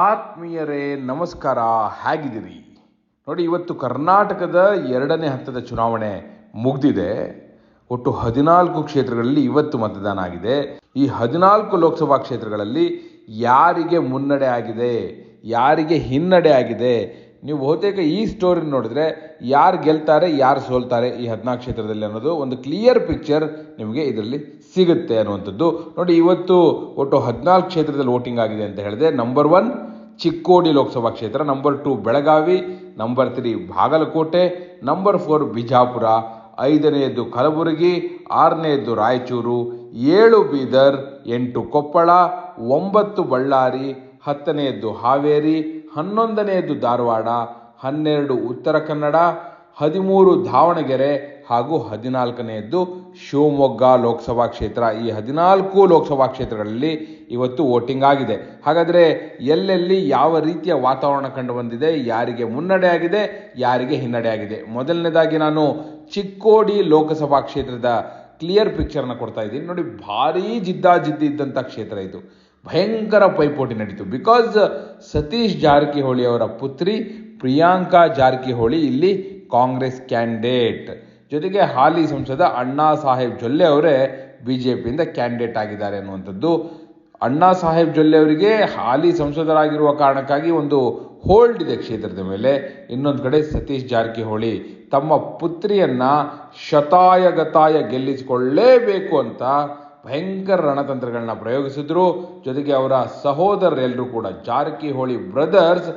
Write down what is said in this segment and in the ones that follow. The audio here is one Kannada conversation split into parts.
ಆತ್ಮೀಯರೇ, ನಮಸ್ಕಾರ, ಹೇಗಿದ್ದೀರಿ? ನೋಡಿ, ಇವತ್ತು ಕರ್ನಾಟಕದ ಎರಡನೇ ಹಂತದ ಚುನಾವಣೆ ಮುಗಿದಿದೆ. ಒಟ್ಟು ಹದಿನಾಲ್ಕು ಕ್ಷೇತ್ರಗಳಲ್ಲಿ ಇವತ್ತು ಮತದಾನ ಆಗಿದೆ. ಈ ಹದಿನಾಲ್ಕು ಲೋಕಸಭಾ ಕ್ಷೇತ್ರಗಳಲ್ಲಿ ಯಾರಿಗೆ ಮುನ್ನಡೆ ಆಗಿದೆ, ಯಾರಿಗೆ ಹಿನ್ನಡೆ ಆಗಿದೆ, ನೀವು ಬಹುತೇಕ ಈ ಸ್ಟೋರಿ ನೋಡಿದ್ರೆ ಯಾರು ಗೆಲ್ತಾರೆ, ಯಾರು ಸೋಲ್ತಾರೆ ಈ ಹದಿನಾಲ್ಕು ಕ್ಷೇತ್ರದಲ್ಲಿ ಅನ್ನೋದು ಒಂದು ಕ್ಲಿಯರ್ ಪಿಕ್ಚರ್ ನಿಮಗೆ ಇದರಲ್ಲಿ ಸಿಗುತ್ತೆ ಅನ್ನುವಂಥದ್ದು. ನೋಡಿ, ಇವತ್ತು ಒಟ್ಟು ಹದಿನಾಲ್ಕು ಕ್ಷೇತ್ರದಲ್ಲಿ ವೋಟಿಂಗ್ ಆಗಿದೆ ಅಂತ ಹೇಳಿದೆ ನಂಬರ್ ಒನ್ ಚಿಕ್ಕೋಡಿ ಲೋಕಸಭಾ ಕ್ಷೇತ್ರ number two Belagavi number three Bagalkot number four Bijapur, ಐದನೆಯದ್ದು Kalaburagi, ಆರನೆಯದ್ದು ರಾಯಚೂರು, ಏಳು ಬೀದರ್, ಎಂಟು ಕೊಪ್ಪಳ, ಒಂಬತ್ತು ಬಳ್ಳಾರಿ, ಹತ್ತನೆಯದ್ದು ಹಾವೇರಿ, ಹನ್ನೊಂದನೆಯದ್ದು ಧಾರವಾಡ, ಹನ್ನೆರಡು ಉತ್ತರ ಕನ್ನಡ, ಹದಿಮೂರು ದಾವಣಗೆರೆ ಹಾಗೂ ಹದಿನಾಲ್ಕನೆಯದ್ದು ಶಿವಮೊಗ್ಗ ಲೋಕಸಭಾ ಕ್ಷೇತ್ರ. ಈ ಹದಿನಾಲ್ಕು ಲೋಕಸಭಾ ಕ್ಷೇತ್ರಗಳಲ್ಲಿ ಇವತ್ತು ವೋಟಿಂಗ್ ಆಗಿದೆ. ಹಾಗಾದರೆ ಎಲ್ಲೆಲ್ಲಿ ಯಾವ ರೀತಿಯ ವಾತಾವರಣ ಕಂಡು ಬಂದಿದೆ ಯಾರಿಗೆ ಮುನ್ನಡೆ ಆಗಿದೆ, ಯಾರಿಗೆ ಹಿನ್ನಡೆ ಆಗಿದೆ? ಮೊದಲನೇದಾಗಿ ನಾನು ಚಿಕ್ಕೋಡಿ ಲೋಕಸಭಾ ಕ್ಷೇತ್ರದ ಕ್ಲಿಯರ್ ಪಿಕ್ಚರ್ನ ಕೊಡ್ತಾ ಇದ್ದೀನಿ. ನೋಡಿ, ಭಾರೀ ಜಿದ್ದಾಜಿದ್ದಿ ಇದ್ದಂಥ ಕ್ಷೇತ್ರ ಇದು. ಭಯಂಕರ ಪೈಪೋಟಿ ನಡೀತು. ಬಿಕಾಸ್ ಸತೀಶ್ ಜಾರಕಿಹೊಳಿ ಅವರ ಪುತ್ರಿ ಪ್ರಿಯಾಂಕಾ ಜಾರಕಿಹೊಳಿ, ಇಲ್ಲಿ ಕಾಂಗ್ರೆಸ್ ಕ್ಯಾಂಡಿಡೇಟ್. ಜೊತೆಗೆ ಹಾಲಿ ಸಂಸದ ಅಣ್ಣಾ ಸಾಹೇಬ್ ಜೊಲ್ಲೆ ಅವರೇ ಬಿ ಜೆ ಪಿಯಿಂದ ಕ್ಯಾಂಡಿಡೇಟ್ ಆಗಿದ್ದಾರೆ ಅನ್ನುವಂಥದ್ದು. ಅಣ್ಣಾ ಸಾಹೇಬ್ ಜೊಲ್ಲೆ ಅವರಿಗೆ ಹಾಲಿ ಸಂಸದರಾಗಿರುವ ಕಾರಣಕ್ಕಾಗಿ ಒಂದು ಹೋಲ್ಡ್ ಇದೆ ಕ್ಷೇತ್ರದ ಮೇಲೆ. ಇನ್ನೊಂದು ಕಡೆ ಸತೀಶ್ ಜಾರಕಿಹೊಳಿ ತಮ್ಮ ಪುತ್ರಿಯನ್ನ ಶತಾಯಗತಾಯ ಗೆಲ್ಲಿಸಿಕೊಳ್ಳಲೇಬೇಕು ಅಂತ ಭಯಂಕರ ರಣತಂತ್ರಗಳನ್ನ ಪ್ರಯೋಗಿಸಿದ್ರು. ಜೊತೆಗೆ ಅವರ ಸಹೋದರರೆಲ್ಲರೂ ಕೂಡ ಜಾರಕಿಹೊಳಿ ಬ್ರದರ್ಸ್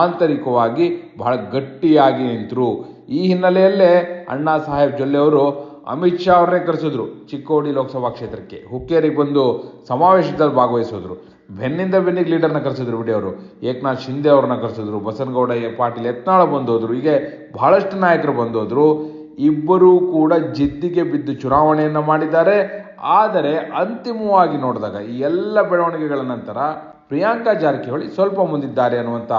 ಆಂತರಿಕವಾಗಿ ಬಹಳ ಗಟ್ಟಿಯಾಗಿ ನಿಂತರು. ಈ ಹಿನ್ನೆಲೆಯಲ್ಲೇ ಅಣ್ಣಾ ಸಾಹೇಬ್ ಜೊಲ್ಲೆ ಅವರು ಅಮಿತ್ ಶಾ ಅವರನ್ನೇ ಕರೆಸಿದ್ರು. ಚಿಕ್ಕೋಡಿ ಲೋಕಸಭಾ ಕ್ಷೇತ್ರಕ್ಕೆ ಹುಕ್ಕೇರಿಗೆ ಬಂದು ಸಮಾವೇಶದಲ್ಲಿ ಭಾಗವಹಿಸಿದ್ರು. ಬೆನ್ನಿಂದ ಬೆನ್ನಿಗೆ ಲೀಡರ್ನ ಕರೆಸಿದ್ರು ಬಿಡಿ ಅವರು. ಏಕನಾಥ್ ಶಿಂದೆ ಅವ್ರನ್ನ ಕರೆಸಿದ್ರು. ಬಸನಗೌಡ, ಪಾಟೀಲ್ ಯತ್ನಾಳ ಬಂದೋದ್ರು. ಹೀಗೆ ಬಹಳಷ್ಟು ನಾಯಕರು ಬಂದೋದ್ರು. ಇಬ್ಬರೂ ಕೂಡ ಜಿದ್ದಿಗೆ ಬಿದ್ದು ಚುನಾವಣೆಯನ್ನು ಮಾಡಿದ್ದಾರೆ. ಆದರೆ ಅಂತಿಮವಾಗಿ ನೋಡಿದಾಗ ಈ ಎಲ್ಲ ಬೆಳವಣಿಗೆಗಳ ನಂತರ ಪ್ರಿಯಾಂಕಾ ಜಾರಕಿಹೊಳಿ ಸ್ವಲ್ಪ ಮುಂದಿದ್ದಾರೆ ಅನ್ನುವಂಥ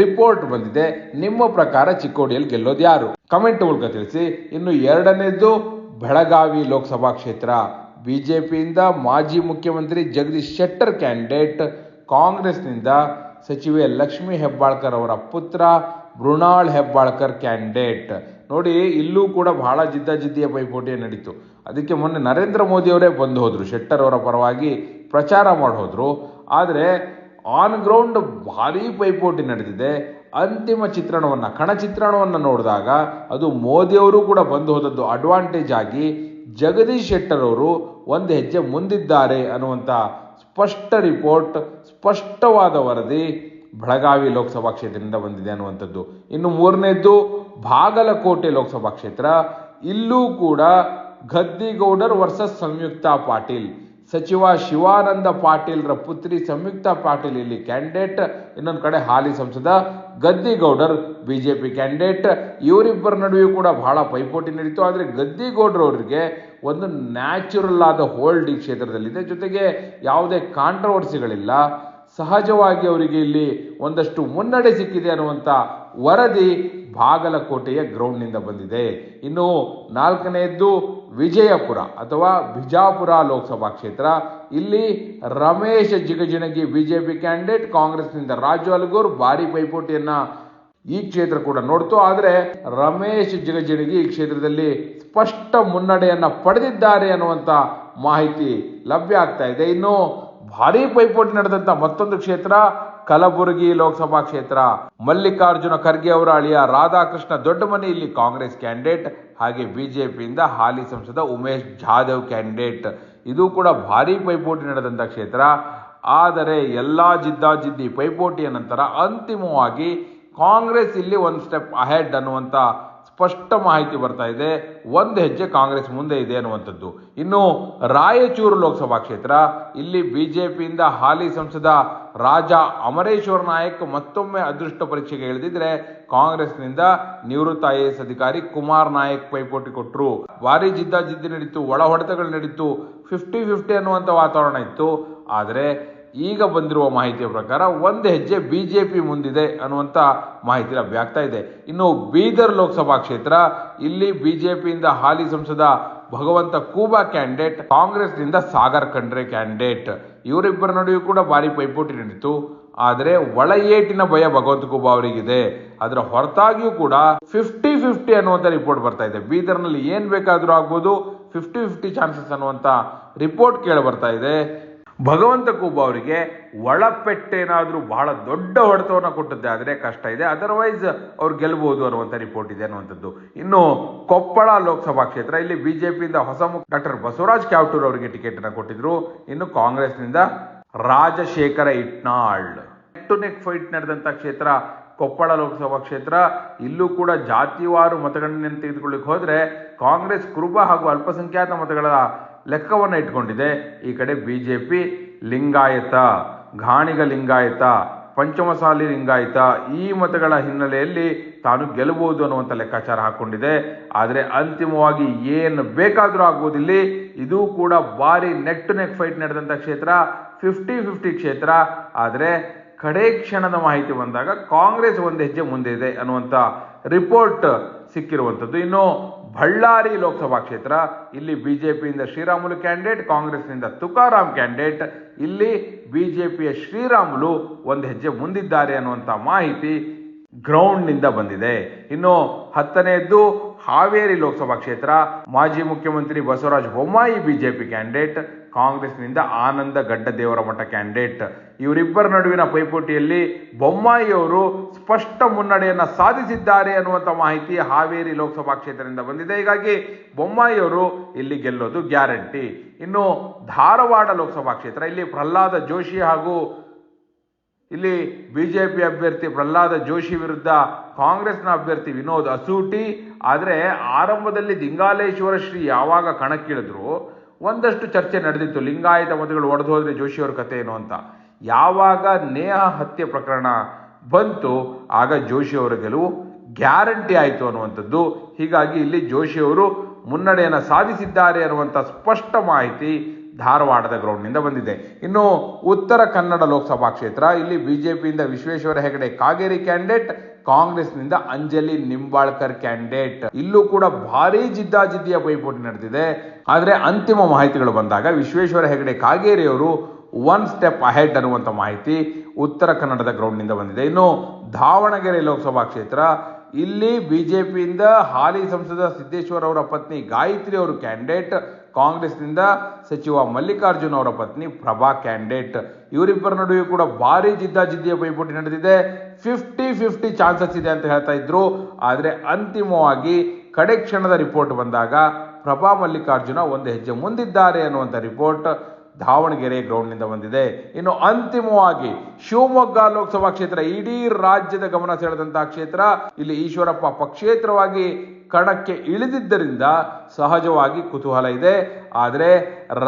ರಿಪೋರ್ಟ್ ಬಂದಿದೆ. ನಿಮ್ಮ ಪ್ರಕಾರ ಚಿಕ್ಕೋಡಿಯಲ್ಲಿ ಗೆಲ್ಲೋದು ಯಾರು? ಕಮೆಂಟ್ ಮೂಲಕ ತಿಳಿಸಿ. ಇನ್ನು ಎರಡನೇದು ಬೆಳಗಾವಿ ಲೋಕಸಭಾ ಕ್ಷೇತ್ರ. ಬಿಜೆಪಿಯಿಂದ ಮಾಜಿ ಮುಖ್ಯಮಂತ್ರಿ ಜಗದೀಶ್ ಶೆಟ್ಟರ್ ಕ್ಯಾಂಡಿಡೇಟ್. ಕಾಂಗ್ರೆಸ್ನಿಂದ ಸಚಿವೆ ಲಕ್ಷ್ಮಿ ಹೆಬ್ಬಾಳ್ಕರ್ ಅವರ ಪುತ್ರ ಮೃಣಾಳ್ ಹೆಬ್ಬಾಳ್ಕರ್ ಕ್ಯಾಂಡಿಡೇಟ್. ನೋಡಿ, ಇಲ್ಲೂ ಕೂಡ ಬಹಳ ಜಿದ್ದಾಜಿದ್ದಿಯ ಪೈಪೋಟಿ ನಡೀತು. ಅದಕ್ಕೆ ಮೊನ್ನೆ ನರೇಂದ್ರ ಮೋದಿ ಅವರೇ ಬಂದು ಹೋದರು. ಶೆಟ್ಟರ್ ಅವರ ಪರವಾಗಿ ಪ್ರಚಾರ ಮಾಡಿ ಹೋದರು. ಆದರೆ ಆನ್ ಗ್ರೌಂಡ್ ಭಾರೀ ಪೈಪೋಟಿ ನಡೆದಿದೆ. ಅಂತಿಮ ಚಿತ್ರಣವನ್ನು, ಕಣ ಚಿತ್ರಣವನ್ನು ನೋಡಿದಾಗ ಅದು ಮೋದಿಯವರು ಕೂಡ ಬಂದು ಹೋದದ್ದು ಅಡ್ವಾಂಟೇಜ್ ಆಗಿ ಜಗದೀಶ್ ಶೆಟ್ಟರ್ ಅವರು ಒಂದು ಹೆಜ್ಜೆ ಮುಂದಿದ್ದಾರೆ ಅನ್ನುವಂಥ ಸ್ಪಷ್ಟ ರಿಪೋರ್ಟ್ ಸ್ಪಷ್ಟವಾದ ವರದಿ ಬೆಳಗಾವಿ ಲೋಕಸಭಾ ಕ್ಷೇತ್ರದಿಂದ ಬಂದಿದೆ ಅನ್ನುವಂಥದ್ದು. ಇನ್ನು ಮೂರನೇದ್ದು, ಬಾಗಲಕೋಟೆ ಲೋಕಸಭಾ ಕ್ಷೇತ್ರ. ಇಲ್ಲೂ ಕೂಡ ಗದ್ದಿಗೌಡರ್ ವರ್ಸಸ್ ಸಂಯುಕ್ತ ಪಾಟೀಲ್. ಸಚಿವ ಶಿವಾನಂದ ಪಾಟೀಲ್ರ ಪುತ್ರಿ ಸಂಯುಕ್ತ ಪಾಟೀಲ್ ಇಲ್ಲಿ ಕ್ಯಾಂಡಿಡೇಟ್, ಇನ್ನೊಂದು ಕಡೆ ಹಾಲಿ ಸಂಸದ ಗದ್ದಿಗೌಡರ್ ಬಿಜೆಪಿ ಕ್ಯಾಂಡಿಡೇಟ್. ಇವರಿಬ್ಬರ ನಡುವೆಯೂ ಕೂಡ ಬಹಳ ಪೈಪೋಟಿ ನಡೀತು, ಆದರೆ ಗದ್ದಿಗೌಡರವರಿಗೆ ಒಂದು ನ್ಯಾಚುರಲ್ ಆದ ಹೋಲ್ಡ್ ಈ ಕ್ಷೇತ್ರದಲ್ಲಿದೆ. ಜೊತೆಗೆ ಯಾವುದೇ ಕಾಂಟ್ರವರ್ಸಿಗಳಿಲ್ಲ ಸಹಜವಾಗಿ ಅವರಿಗೆ ಇಲ್ಲಿ ಒಂದಷ್ಟು ಮುನ್ನಡೆ ಸಿಕ್ಕಿದೆ ಅನ್ನುವಂಥ ವರದಿ ಬಾಗಲಕೋಟೆಯ ಗ್ರೌಂಡ್ನಿಂದ ಬಂದಿದೆ. ಇನ್ನು ನಾಲ್ಕನೆಯದ್ದು ವಿಜಯಪುರ ಅಥವಾ ಬಿಜಾಪುರ ಲೋಕಸಭಾ ಕ್ಷೇತ್ರ. ಇಲ್ಲಿ ರಮೇಶ್ ಜಿಗಜಿಣಗಿ ಬಿಜೆಪಿ ಕ್ಯಾಂಡಿಡೇಟ್, ಕಾಂಗ್ರೆಸ್ನಿಂದ ರಾಜು ಅಲಗೂರ್ ಭಾರಿ ಪೈಪೋಟಿಯನ್ನ ಈ ಕ್ಷೇತ್ರ ಕೂಡ ನೋಡ್ತು. ಆದರೆ ರಮೇಶ್ ಜಿಗಜಿಣಗಿ ಈ ಕ್ಷೇತ್ರದಲ್ಲಿ ಸ್ಪಷ್ಟ ಮುನ್ನಡೆಯನ್ನು ಪಡೆದಿದ್ದಾರೆ ಅನ್ನುವಂಥ ಮಾಹಿತಿ ಲಭ್ಯ ಆಗ್ತಾ ಇದೆ. ಇನ್ನು ಭಾರಿ ಪೈಪೋಟಿ ನಡೆದಂಥ ಮತ್ತೊಂದು ಕ್ಷೇತ್ರ ಕಲಬುರಗಿ ಲೋಕಸಭಾ ಕ್ಷೇತ್ರ. ಮಲ್ಲಿಕಾರ್ಜುನ ಖರ್ಗೆ ಅವರ ಅಳಿಯ ರಾಧಾಕೃಷ್ಣ ದೊಡ್ಡಮನಿ ಇಲ್ಲಿ ಕಾಂಗ್ರೆಸ್ ಕ್ಯಾಂಡಿಡೇಟ್. ಹಾಗೆ ಬಿಜೆಪಿಯಿಂದ ಹಾಲಿ ಸಂಸದ ಉಮೇಶ್ ಜಾಧವ್ ಕ್ಯಾಂಡಿಡೇಟ್. ಇದು ಕೂಡ ಭಾರಿ ಪೈಪೋಟಿ ನಡೆದಂತ ಕ್ಷೇತ್ರ. ಆದರೆ ಎಲ್ಲಾ ಜಿದ್ದಾಜಿದ್ದಿ ಪೈಪೋಟಿಯ ನಂತರ ಅಂತಿಮವಾಗಿ ಕಾಂಗ್ರೆಸ್ ಇಲ್ಲಿ ಒಂದು ಸ್ಟೆಪ್ ಅಹೆಡ್ ಅನ್ನುವಂಥ ಸ್ಪಷ್ಟ ಮಾಹಿತಿ ಬರ್ತಾ ಇದೆ. ಒಂದು ಹೆಜ್ಜೆ ಕಾಂಗ್ರೆಸ್ ಮುಂದೆ ಇದೆ ಅನ್ನುವಂಥದ್ದು. ಇನ್ನು ರಾಯಚೂರು ಲೋಕಸಭಾ ಕ್ಷೇತ್ರ, ಇಲ್ಲಿ ಬಿಜೆಪಿಯಿಂದ ಹಾಲಿ ಸಂಸದ ರಾಜ ಅಮರೇಶ್ವರ ನಾಯಕ್ ಮತ್ತೊಮ್ಮೆ ಅದೃಷ್ಟ ಪರೀಕ್ಷೆಗೆ ಇಳಿದಿದ್ರೆ ಕಾಂಗ್ರೆಸ್ನಿಂದ ನಿವೃತ್ತ ಐ ಎಸ್ ಅಧಿಕಾರಿ ಕುಮಾರ್ ನಾಯಕ್ ಪೈಪೋಟಿ ಕೊಟ್ಟರು ಭಾರಿ ಜಿದ್ದಾಜಿದ್ದಿ ನಡೀತು, ಒಳ ಹೊಡೆತಗಳು ನಡೀತು ಫಿಫ್ಟಿ ಫಿಫ್ಟಿ ಅನ್ನುವಂಥ ವಾತಾವರಣ ಇತ್ತು. ಆದರೆ ಈಗ ಬಂದಿರುವ ಮಾಹಿತಿಯ ಪ್ರಕಾರ ಒಂದು ಹೆಜ್ಜೆ ಬಿ ಜೆ ಪಿ ಮುಂದಿದೆ ಅನ್ನುವಂಥ ಮಾಹಿತಿ ಲಭ್ಯ ಇದೆ. ಇನ್ನು ಬೀದರ್ ಲೋಕಸಭಾ ಕ್ಷೇತ್ರ, ಇಲ್ಲಿ ಬಿ ಜೆ ಪಿಯಿಂದ ಹಾಲಿ ಸಂಸದ ಭಗವಂತ ಕೂಬಾ ಕ್ಯಾಂಡಿಡೇಟ್, ಕಾಂಗ್ರೆಸ್ನಿಂದ ಸಾಗರ್ ಖಂಡ್ರೆ ಕ್ಯಾಂಡಿಡೇಟ್. ಇವರಿಬ್ಬರ ನಡುವೆ ಕೂಡ ಭಾರಿ ಪೈಪೋಟಿ ನಡೀತು. ಆದರೆ ಒಳ ಏಟಿನ ಭಯ ಭಗವಂತ ಕೂಬಾ ಅವರಿಗಿದೆ. ಅದರ ಹೊರತಾಗಿಯೂ ಕೂಡ ಫಿಫ್ಟಿ ಫಿಫ್ಟಿ ಅನ್ನುವಂಥ ರಿಪೋರ್ಟ್ ಬರ್ತಾ ಇದೆ. ಬೀದರ್ನಲ್ಲಿ ಏನು ಬೇಕಾದರೂ ಆಗ್ಬೋದು ಫಿಫ್ಟಿ ಫಿಫ್ಟಿ ಚಾನ್ಸಸ್ ಅನ್ನುವಂಥ ರಿಪೋರ್ಟ್ ಕೇಳಿ ಬರ್ತಾ ಇದೆ. ಭಗವಂತ ಕೂಬ ಅವರಿಗೆ ಒಳಪೆಟ್ಟೇನಾದರೂ ಬಹಳ ದೊಡ್ಡ ಹೊಡೆತವನ್ನು ಕೊಟ್ಟದ್ದೇ ಆದರೆ ಕಷ್ಟ ಇದೆ. ಅದರ್ವೈಸ್ ಅವ್ರು ಗೆಲ್ಬಹುದು ಅನ್ನುವಂಥ ರಿಪೋರ್ಟ್ ಇದೆ ಅನ್ನುವಂಥದ್ದು. ಇನ್ನು ಕೊಪ್ಪಳ ಲೋಕಸಭಾ ಕ್ಷೇತ್ರ, ಇಲ್ಲಿ ಬಿಜೆಪಿಯಿಂದ ಹೊಸ ಮುಖ ಡಾಕ್ಟರ್ ಬಸವರಾಜ್ ಕ್ಯಾವಟೂರ್ ಅವರಿಗೆ ಟಿಕೆಟ್ ಅನ್ನು ಕೊಟ್ಟಿದ್ರು. ಇನ್ನು ಕಾಂಗ್ರೆಸ್ನಿಂದ Rajashekhar Itnal. To neck fight ನಡೆದಂಥ ಕ್ಷೇತ್ರ, ಕೊಪ್ಪಳ ಲೋಕಸಭಾ ಕ್ಷೇತ್ರ. ಇಲ್ಲೂ ಕೂಡ ಜಾತಿವಾರು ಮತಗಣನೆಯನ್ನು ತೆಗೆದುಕೊಳ್ಳಿಕ್ಕೆ ಹೋದರೆ ಕಾಂಗ್ರೆಸ್ ಕುರುಬ ಹಾಗೂ ಅಲ್ಪಸಂಖ್ಯಾತ ಮತಗಳ ಲೆಕ್ಕವನ್ನು ಇಟ್ಕೊಂಡಿದೆ. ಈ ಕಡೆ B J P Lingayat, Ganiga Lingayat, Panchamasali Lingayat ಈ ಮತಗಳ ಹಿನ್ನೆಲೆಯಲ್ಲಿ ತಾನು ಗೆಲ್ಲಬಹುದು ಅನ್ನುವಂಥ ಲೆಕ್ಕಾಚಾರ ಹಾಕ್ಕೊಂಡಿದೆ ಆದರೆ ಅಂತಿಮವಾಗಿ ಏನು ಬೇಕಾದರೂ ಆಗುವುದಿಲ್ಲ ಇದು ಕೂಡ ಭಾರಿ ನೆಕ್ ಟು ನೆಕ್ ಫೈಟ್ ನಡೆದಂಥ ಕ್ಷೇತ್ರ ಫಿಫ್ಟಿ ಫಿಫ್ಟಿ ಕ್ಷೇತ್ರ. ಆದರೆ ಕಡೆ ಕ್ಷಣದ ಮಾಹಿತಿ ಬಂದಾಗ ಕಾಂಗ್ರೆಸ್ ಒಂದು ಹೆಜ್ಜೆ ಮುಂದೆ ಇದೆ ಅನ್ನುವಂಥ ರಿಪೋರ್ಟ್ ಸಿಕ್ಕಿರುವಂಥದ್ದು. ಇನ್ನು ಬಳ್ಳಾರಿ ಲೋಕಸಭಾ ಕ್ಷೇತ್ರ, ಇಲ್ಲಿ ಬಿಜೆಪಿಯಿಂದ ಶ್ರೀರಾಮುಲು ಕ್ಯಾಂಡಿಡೇಟ್ ಕಾಂಗ್ರೆಸ್ನಿಂದ ತುಕಾರಾಮ್ ಕ್ಯಾಂಡಿಡೇಟ್ ಇಲ್ಲಿ ಬಿಜೆಪಿಯ ಶ್ರೀರಾಮುಲು ಒಂದು ಹೆಜ್ಜೆ ಮುಂದಿದ್ದಾರೆ ಅನ್ನುವಂಥ ಮಾಹಿತಿ ಗ್ರೌಂಡ್ನಿಂದ ಬಂದಿದೆ. ಇನ್ನು ಹತ್ತನೆಯದ್ದು ಹಾವೇರಿ ಲೋಕಸಭಾ ಕ್ಷೇತ್ರ, ಮಾಜಿ ಮುಖ್ಯಮಂತ್ರಿ ಬಸವರಾಜ ಬೊಮ್ಮಾಯಿ ಬಿಜೆಪಿ ಕ್ಯಾಂಡಿಡೇಟ್ ಕಾಂಗ್ರೆಸ್ನಿಂದ ಆನಂದ ಗಡ್ಡದೇವರ ಮಠ ಕ್ಯಾಂಡಿಡೇಟ್. ಇವರಿಬ್ಬರ ನಡುವಿನ ಪೈಪೋಟಿಯಲ್ಲಿ ಬೊಮ್ಮಾಯಿ ಅವರು ಸ್ಪಷ್ಟ ಮುನ್ನಡೆಯನ್ನು ಸಾಧಿಸಿದ್ದಾರೆ ಅನ್ನುವಂಥ ಮಾಹಿತಿ ಹಾವೇರಿ ಲೋಕಸಭಾ ಕ್ಷೇತ್ರದಿಂದ ಬಂದಿದೆ. ಹೀಗಾಗಿ ಬೊಮ್ಮಾಯಿ ಅವರು ಇಲ್ಲಿ ಗೆಲ್ಲೋದು ಗ್ಯಾರಂಟಿ. ಇನ್ನು ಧಾರವಾಡ ಲೋಕಸಭಾ ಕ್ಷೇತ್ರ, ಇಲ್ಲಿ ಪ್ರಹ್ಲಾದ ಜೋಶಿ ಹಾಗೂ ಇಲ್ಲಿ ಬಿಜೆಪಿ ಅಭ್ಯರ್ಥಿ ಪ್ರಹ್ಲಾದ ಜೋಶಿ ವಿರುದ್ಧ ಕಾಂಗ್ರೆಸ್ನ ಅಭ್ಯರ್ಥಿ ವಿನೋದ್ ಅಸೂಟಿ. ಆದರೆ ಆರಂಭದಲ್ಲಿ ದಿಂಗಾಲೇಶ್ವರ ಶ್ರೀ ಯಾವಾಗ ಕಣಕ್ಕಿಳಿದ್ರು ಒಂದಷ್ಟು ಚರ್ಚೆ ನಡೆದಿತ್ತು. ಲಿಂಗಾಯತ ಮತಗಳು ಒಡೆದು ಹೋದರೆ ಜೋಶಿ ಕಥೆ ಏನು ಅಂತ. ಯಾವಾಗ ನೇಹ ಹತ್ಯೆ ಪ್ರಕರಣ ಬಂತು, ಆಗ ಜೋಶಿಯವರ ಗೆಲುವು ಗ್ಯಾರಂಟಿ ಆಯಿತು ಅನ್ನುವಂಥದ್ದು. ಹೀಗಾಗಿ ಇಲ್ಲಿ ಜೋಶಿಯವರು ಮುನ್ನಡೆಯನ್ನು ಸಾಧಿಸಿದ್ದಾರೆ ಅನ್ನುವಂಥ ಸ್ಪಷ್ಟ ಮಾಹಿತಿ ಧಾರವಾಡದ ಗ್ರೌಂಡ್ನಿಂದ ಬಂದಿದೆ. ಇನ್ನು ಉತ್ತರ ಕನ್ನಡ ಲೋಕಸಭಾ ಕ್ಷೇತ್ರ, ಇಲ್ಲಿ ಬಿಜೆಪಿಯಿಂದ ವಿಶ್ವೇಶ್ವರ ಹೆಗಡೆ ಕಾಗೇರಿ ಕ್ಯಾಂಡಿಡೇಟ್ ಕಾಂಗ್ರೆಸ್ನಿಂದ ಅಂಜಲಿ ನಿಂಬಾಳ್ಕರ್ ಕ್ಯಾಂಡಿಡೇಟ್. ಇಲ್ಲೂ ಕೂಡ ಭಾರಿ ಜಿದ್ದಾಜಿದ್ದಿಯ ಪೈಪೋಟಿ ನಡೆದಿದೆ. ಆದರೆ ಅಂತಿಮ ಮಾಹಿತಿಗಳು ಬಂದಾಗ ವಿಶ್ವೇಶ್ವರ ಹೆಗಡೆ ಕಾಗೇರಿ ಅವರು ಒನ್ ಸ್ಟೆಪ್ ಅಹೆಡ್ ಅನ್ನುವಂಥ ಮಾಹಿತಿ ಉತ್ತರ ಕನ್ನಡದ ಗ್ರೌಂಡ್ನಿಂದ ಬಂದಿದೆ. ಇನ್ನು ದಾವಣಗೆರೆ ಲೋಕಸಭಾ ಕ್ಷೇತ್ರ, ಇಲ್ಲಿ ಬಿಜೆಪಿಯಿಂದ ಹಾಲಿ ಸಂಸದ ಸಿದ್ದೇಶ್ವರ ಅವರ ಪತ್ನಿ ಗಾಯತ್ರಿ ಅವರು ಕ್ಯಾಂಡಿಡೇಟ್, ಕಾಂಗ್ರೆಸ್ನಿಂದ ಸಚಿವ ಮಲ್ಲಿಕಾರ್ಜುನ್ ಅವರ ಪತ್ನಿ ಪ್ರಭಾ ಕ್ಯಾಂಡಿಡೇಟ್. ಇವರಿಬ್ಬರ ನಡುವೆ ಕೂಡ ಭಾರಿ ಜಿದ್ದಾಜಿದ್ದಿಯ ಪೈಪೋಟಿ ನಡೆದಿದೆ. ಫಿಫ್ಟಿ ಫಿಫ್ಟಿ ಚಾನ್ಸಸ್ ಇದೆ ಅಂತ ಹೇಳ್ತಾ ಇದ್ರು. ಆದರೆ ಅಂತಿಮವಾಗಿ ಕಡೆ ಕ್ಷಣದ ರಿಪೋರ್ಟ್ ಬಂದಾಗ ಪ್ರಭಾ ಮಲ್ಲಿಕಾರ್ಜುನ ಒಂದು ಹೆಜ್ಜೆ ಮುಂದಿದ್ದಾರೆ ಅನ್ನುವಂಥ ರಿಪೋರ್ಟ್ ದಾವಣಗೆರೆ ಗ್ರೌಂಡ್ನಿಂದ ಬಂದಿದೆ. ಇನ್ನು ಅಂತಿಮವಾಗಿ ಶಿವಮೊಗ್ಗ ಲೋಕಸಭಾ ಕ್ಷೇತ್ರ, ಇಡೀ ರಾಜ್ಯದ ಗಮನ ಸೆಳೆದಂತಹ ಕ್ಷೇತ್ರ, ಇಲ್ಲಿ ಈಶ್ವರಪ್ಪ ಪಕ್ಷೇತರವಾಗಿ ಕಣಕ್ಕೆ ಇಳಿದಿದ್ದರಿಂದ ಸಹಜವಾಗಿ ಕುತೂಹಲ ಇದೆ. ಆದರೆ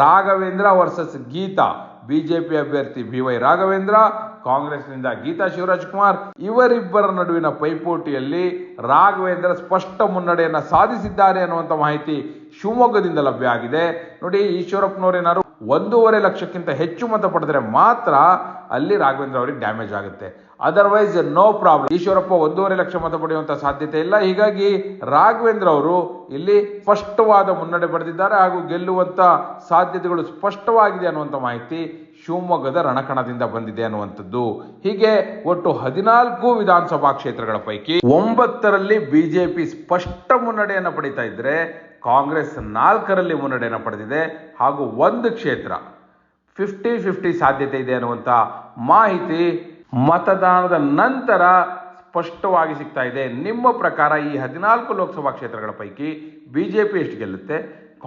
ರಾಘವೇಂದ್ರ ವರ್ಸಸ್ ಗೀತಾ ಬಿಜೆಪಿ ಅಭ್ಯರ್ಥಿ ಬಿ ವೈ ರಾಘವೇಂದ್ರ, ಕಾಂಗ್ರೆಸ್ನಿಂದ ಗೀತಾ ಶಿವರಾಜ್ ಕುಮಾರ್. ಇವರಿಬ್ಬರ ನಡುವಿನ ಪೈಪೋಟಿಯಲ್ಲಿ ರಾಘವೇಂದ್ರ ಸ್ಪಷ್ಟ ಮುನ್ನಡೆಯನ್ನು ಸಾಧಿಸಿದ್ದಾರೆ ಅನ್ನುವಂಥ ಮಾಹಿತಿ ಶಿವಮೊಗ್ಗದಿಂದ ಲಭ್ಯ ಆಗಿದೆ. ನೋಡಿ ಈಶ್ವರಪ್ಪನವರೇನಾದ್ರು ಒಂದೂವರೆ ಲಕ್ಷಕ್ಕಿಂತ ಹೆಚ್ಚು ಮತ ಪಡೆದರೆ ಮಾತ್ರ ಅಲ್ಲಿ ರಾಘವೇಂದ್ರ ಅವರಿಗೆ ಡ್ಯಾಮೇಜ್ ಆಗುತ್ತೆ. ಅದರ್ವೈಸ್ ನೋ ಪ್ರಾಬ್ಲಮ್ ಈಶ್ವರಪ್ಪ ಒಂದೂವರೆ ಲಕ್ಷ ಮತ ಪಡೆಯುವಂತ ಸಾಧ್ಯತೆ ಇಲ್ಲ. ಹೀಗಾಗಿ ರಾಘವೇಂದ್ರ ಅವರು ಇಲ್ಲಿ ಸ್ಪಷ್ಟವಾದ ಮುನ್ನಡೆ ಪಡೆದಿದ್ದಾರೆ ಹಾಗೂ ಗೆಲ್ಲುವಂತ ಸಾಧ್ಯತೆಗಳು ಸ್ಪಷ್ಟವಾಗಿದೆ ಅನ್ನುವಂಥ ಮಾಹಿತಿ ಶಿವಮೊಗ್ಗದ ರಣಕಣದಿಂದ ಬಂದಿದೆ ಅನ್ನುವಂಥದ್ದು. ಹೀಗೆ ಒಟ್ಟು ಹದಿನಾಲ್ಕು ವಿಧಾನಸಭಾ ಕ್ಷೇತ್ರಗಳ ಪೈಕಿ ಒಂಬತ್ತರಲ್ಲಿ ಬಿಜೆಪಿ ಸ್ಪಷ್ಟ ಮುನ್ನಡೆಯನ್ನು ಪಡಿತಾ ಇದ್ರೆ ಕಾಂಗ್ರೆಸ್ ನಾಲ್ಕರಲ್ಲಿ ಮುನ್ನಡೆಯನ್ನು ಪಡೆದಿದೆ ಹಾಗೂ ಒಂದು ಕ್ಷೇತ್ರ ಫಿಫ್ಟಿ ಫಿಫ್ಟಿ ಸಾಧ್ಯತೆ ಇದೆ ಅನ್ನುವಂಥ ಮಾಹಿತಿ ಮತದಾನದ ನಂತರ ಸ್ಪಷ್ಟವಾಗಿ ಸಿಗ್ತಾ ಇದೆ. ನಿಮ್ಮ ಪ್ರಕಾರ ಈ ಹದಿನಾಲ್ಕು ಲೋಕಸಭಾ ಕ್ಷೇತ್ರಗಳ ಪೈಕಿ ಬಿ ಜೆ ಪಿ ಎಷ್ಟು ಗೆಲ್ಲುತ್ತೆ,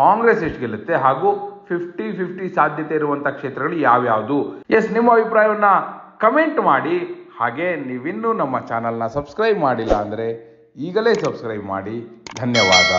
ಕಾಂಗ್ರೆಸ್ ಎಷ್ಟು ಗೆಲ್ಲುತ್ತೆ ಹಾಗೂ ಫಿಫ್ಟಿ ಫಿಫ್ಟಿ ಸಾಧ್ಯತೆ ಇರುವಂಥ ಕ್ಷೇತ್ರಗಳು ಯಾವ್ಯಾವುದು? ಎಸ್, ನಿಮ್ಮ ಅಭಿಪ್ರಾಯವನ್ನು ಕಮೆಂಟ್ ಮಾಡಿ. ಹಾಗೆ ನೀವಿನ್ನೂ ನಮ್ಮ ಚಾನಲ್ನ ಸಬ್ಸ್ಕ್ರೈಬ್ ಮಾಡಿಲ್ಲ ಅಂದರೆ ಈಗಲೇ ಸಬ್ಸ್ಕ್ರೈಬ್ ಮಾಡಿ. ಧನ್ಯವಾದ.